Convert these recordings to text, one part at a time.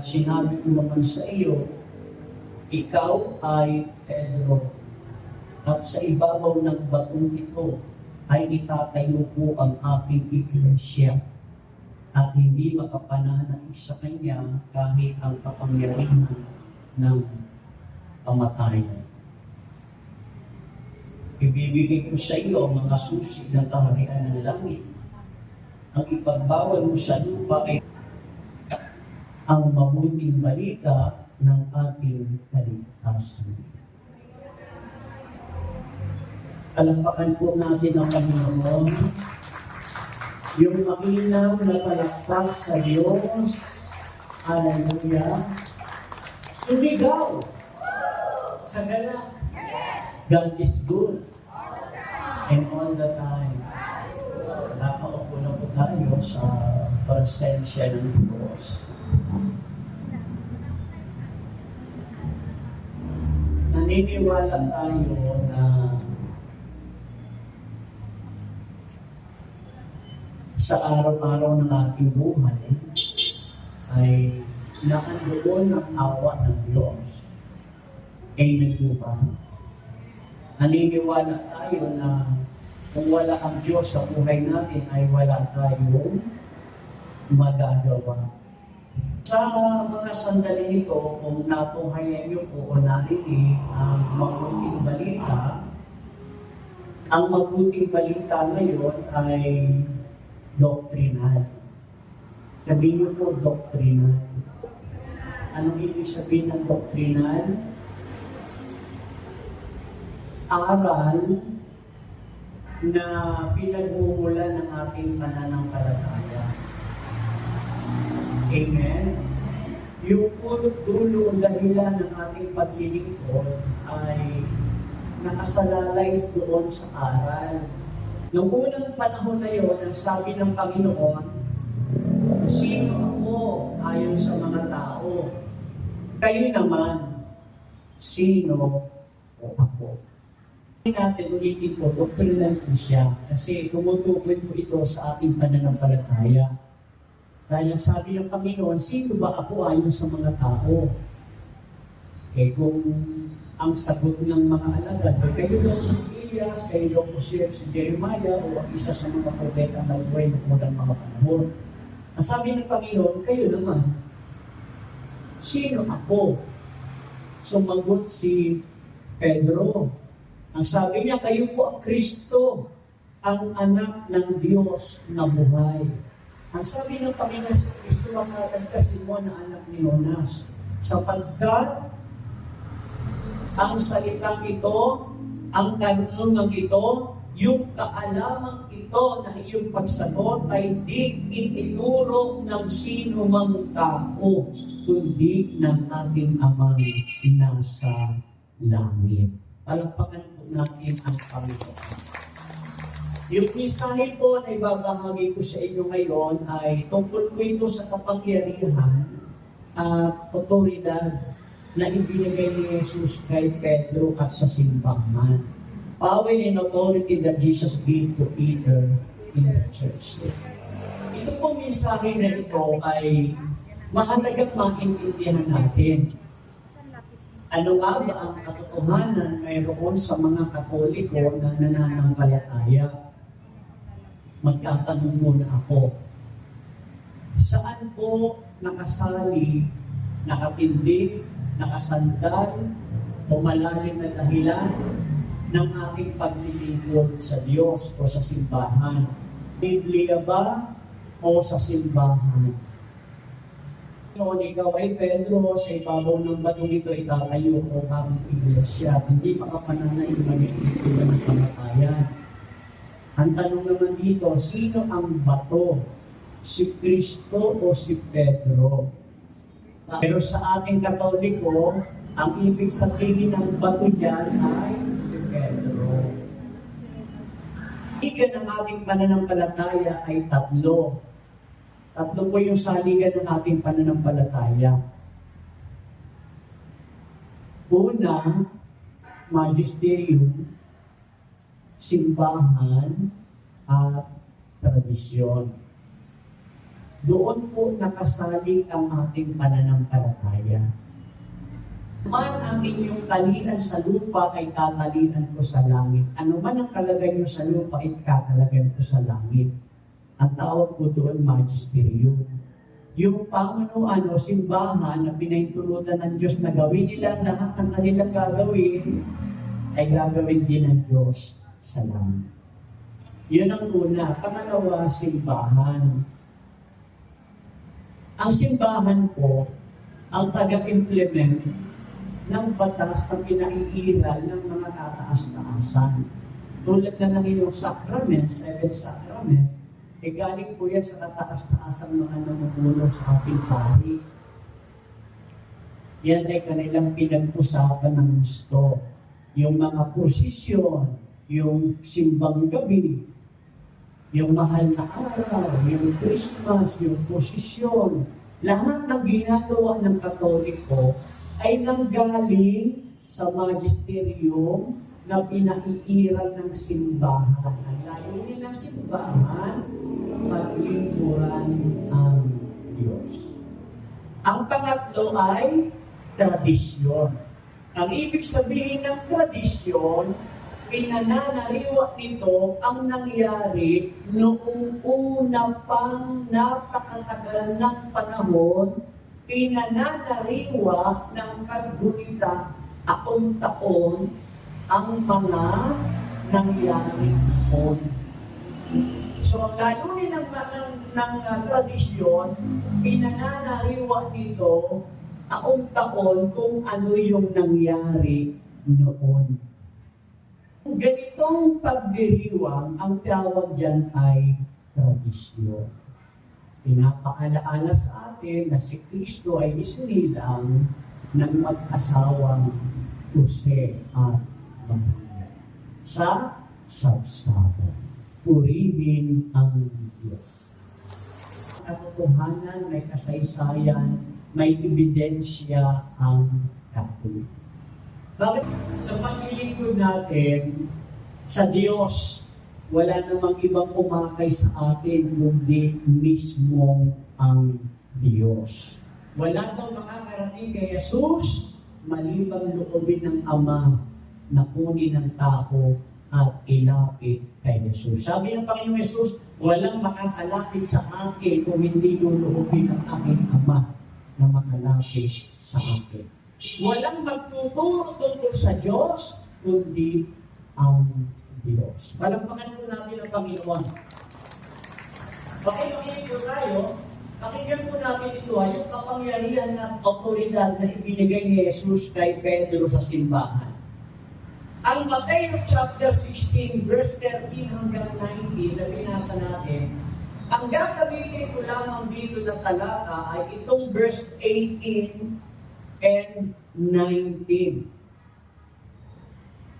At sinabi ko naman sa iyo, ikaw ay Pedro. At sa ibabaw ng batong ito ay itatayo po ang aking iglesia. At hindi makapananaig sa kanya kahit ang kapangyarihan ng kamatayan. Ibibigay ko sa iyo ang mga susi ng kaharian ng langit. Ang ipagbawal mo sa lupa ay ang mabuting balita ng ating kaligtasan. Palampakan po natin ang Panginoon. Yung makinaw na palakpak sa Diyos. Hallelujah. Sumigaw sa gala. God is good. And all the time. Nakaupo na po tayo sa presensya ng Diyos. Naniniwala tayo na sa araw-araw ng ating buhay ay naandoon ang awa ng Diyos ay nagubang. Naniniwala tayo na kung wala ang Diyos sa buhay natin ay wala tayong magagawa. Sa mga sandali nito, kung natunghayan niyo po o narinig ang mabuting balita, ang mabuting balita ngayon ay doctrinal. Sabihin niyo po, doctrinal. Anong ibig sabihin ng doctrinal? Aral na pinagmumula ng ating pananampalataya. Amen? Yung punot dulo dahilan ng ating paglilingkod ay nakasalalay doon sa aral. Noong unang panahon na yon, ang sabi ng Panginoon, Sino ako ayon sa mga tao? Kayo naman, sino o ako? Natin ulitin po, doctrinal po siya kasi tumutukoy po ito sa ating pananampalataya. Dahil ang sabi ng Panginoon, sino ba ako ayon sa mga tao? Eh kung ang sagot ng mga alagad, eh, kayo daw si kayo daw po si, si Jeremiah, o ang isa sa mga propeta na buhay ng unang mga panahon. Ang sabi ng Panginoon, kayo naman, sino ako? Sumagot si Pedro. Ang sabi niya, kayo po ang Kristo, ang anak ng Diyos na buhay. Ang sabi ng Panginoon sa Kristo, makakagkasin mo na anak ni Jonas. Sapagkat ang salitang ito, ang kanunungang ito, yung kaalamang ito na iyong pagsagot ay di itinuro ng sino mang tao, kundi ng ating amang nasa langit. Palagpakan po natin ang Panginoon. Yung mensahe po na ibabahagi ko sa inyo ngayon ay tungkol po ito sa kapangyarihan at otoridad na ibinigay ni Jesus kay Pedro at sa simbahan. Power and authority that Jesus gave to Peter in the church. Ito po mensahe na ito ay mahalagang maintindihan natin. Ano nga ba ang katotohanan mayroon sa mga katoliko na nananampalataya? Magtatanong muna ako. Saan po nakasali, nakatindig, nakasandal, o malalim na dahilan ng ating paglilingkod sa Diyos o sa simbahan? Biblia ba o sa simbahan? Noon ikaw ay Pedro, sa ibabaw ng batong ito itatayo ko ang iglesia. Hindi makapananay manipula ng kamatayan. Ang tanong naman dito, sino ang bato? Si Kristo o si Pedro? Pero sa ating katoliko, ang ibig sabihin ng bato diyan ay si Pedro. Igan ng ating pananampalataya ay tatlo. Tatlo po yung saligan ng ating pananampalataya. Una, magisterium, simbahan, at tradisyon. doon po nakasalig ang ating pananampalataya. Man ang inyong talian sa lupa ay tatalian ko sa langit. Ano man ang kalagay nyo sa lupa ay kakalagay ko sa langit. Ang tawag po doon, magisterium. Yung pamunuan o simbahan na pinaintulutan ng Diyos na gawin nila lahat ng kanilang gagawin, ay gagawin din ng Diyos sa langit. Yun ang una. Pangalawa, simbahan. Ang simbahan po, ang taga-implement ng batas na pinaiiral ng mga tataas-taasan. Tulad na ng iyong sacrament, seven sacrament, eh galing po yan sa kataas-taasang mga namumuno sa ating pari. Yan ay kanilang pinag-usapan ng gusto. Yung mga posisyon, yung simbang gabi, yung mahal na araw, yung Christmas, yung posisyon, lahat ng ginagawa ng Katoliko ay nanggaling sa magisterium na pinaiiral ng simbahan. Ang layunin ng simbahan, paglingkuran ang Diyos. Ang pangatlo ay tradisyon. Ang ibig sabihin ng tradisyon, pinananariwa nito ang nangyari noong una pang napakatagal ng panahon, pinananariwa ng kagulita taon-taon ang mga nangyari noon. So ang layunin ng, ng, ng uh, tradisyon, pinananariwa nito taon-taon kung ano yung nangyari noon. Ganitong pagdiriwang, ang tawag dyan ay tradisyon. Pinapaalaala sa atin na si Kristo ay isinilang ng mag-asawang Jose at Maria sa sabsaba. Purihin ang Diyos. Katotohanan, may kasaysayan, may ebidensya ang Katolik. Bakit? Sa paglilingkod natin sa Diyos, wala namang ibang umakay sa atin kundi mismo ang Diyos. Wala daw makakarating kay Jesus malibang loobin ng Ama na kunin ng tao at ilapit kay Jesus. Sabi ng Panginoong Jesus, walang makakalapit sa akin kung hindi yung loobin ng aking Ama na makalapit sa akin. Walang magtuturo tungkol sa Diyos, kundi ang Diyos. Palagpakan po natin ang Panginoon. Pakikinig po tayo, pakinggan po natin ito ha, yung kapangyarihan ng otoridad na ibinigay ni Jesus kay Pedro sa simbahan. Ang Mateo chapter 16, verse 13 hanggang 19 na binasa natin, ang gagamitin ko lamang dito na talata ay itong verse 18 and 19.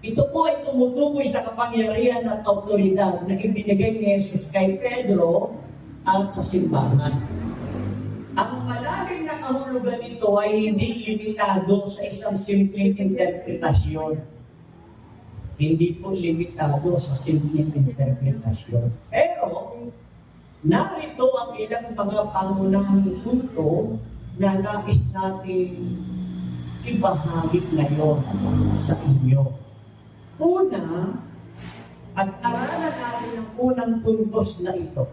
Ito po ay tumutukoy sa kapangyarihan at autoridad na ibinigay ni Jesus kay Pedro at sa simbahan. Ang malalim na kahulugan nito ay hindi limitado sa isang simpleng interpretasyon. Hindi po limitado sa simpleng interpretasyon. Pero, narito ang ilang mga pangunahing punto na nais natin ibahagi ngayon sa inyo. Una, pag-aralan natin ang unang puntos na ito.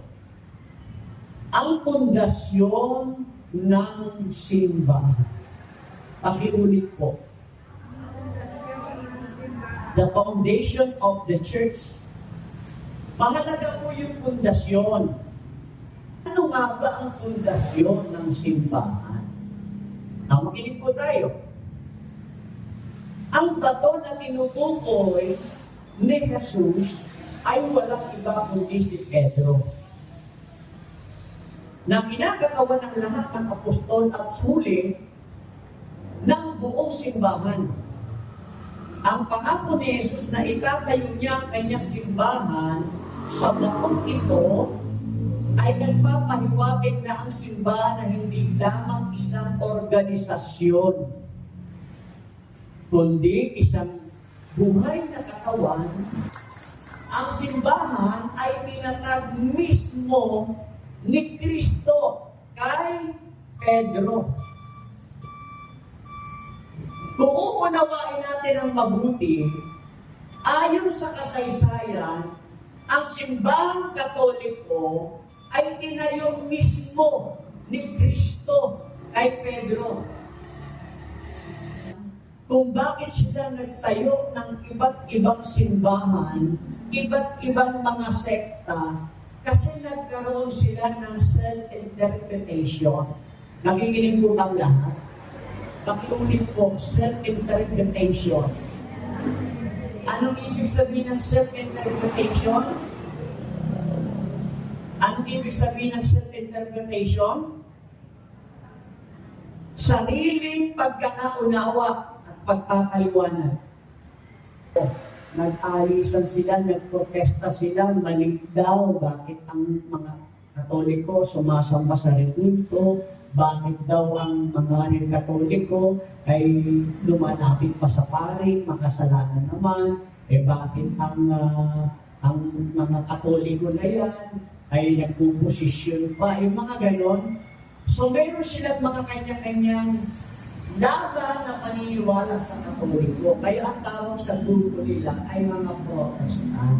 Ang pundasyon ng simbahan. Pakiulit po. The foundation of the church. Mahalaga po yung pundasyon. Ano nga ba ang pundasyon ng simbahan? Ang po tayo. Ang bato na tinutukoy ni Jesus ay walang iba kundi si Pedro. Na pinagkakawa ng lahat ng apostol at suli ng buong simbahan. Ang pangako ni Jesus na itatayo niya ang kanyang simbahan sa bakong ito ay nagpapahiwatig na ang simbahan na hindi lamang isang organisasyon kundi isang buhay na katawan, ang simbahan ay tinatag mismo ni Kristo kay Pedro. Kung uunawain natin ang mabuti, ayon sa kasaysayan, ang simbahang katoliko ay tinayo mismo ni Kristo kay Pedro. Kung bakit sila nagtayo ng iba't ibang simbahan, iba't ibang mga sekta, kasi nagkaroon sila ng self-interpretation. Nakikinig po bang lahat? Pakiulit po, self-interpretation. Anong ibig sabihin ng self-interpretation? Ibig sabihin ng self-interpretation? Sariling pagkakaunawa at pagkakaliwanag. Nag-alisan sila, nagprotesta sila, mali daw, bakit ang mga Katoliko sumasamba sa rekulto, bakit daw ang mga Katoliko ay lumalapit pa sa pari, makasalanan naman, eh bakit ang ah, ang mga Katoliko na yan ay nagpuposisyon pa, yung mga ganon. So meron silang mga kanya-kanyang laban na paniniwala sa Katoliko. Kaya ang tawag sa grupo nila ay mga Protestant.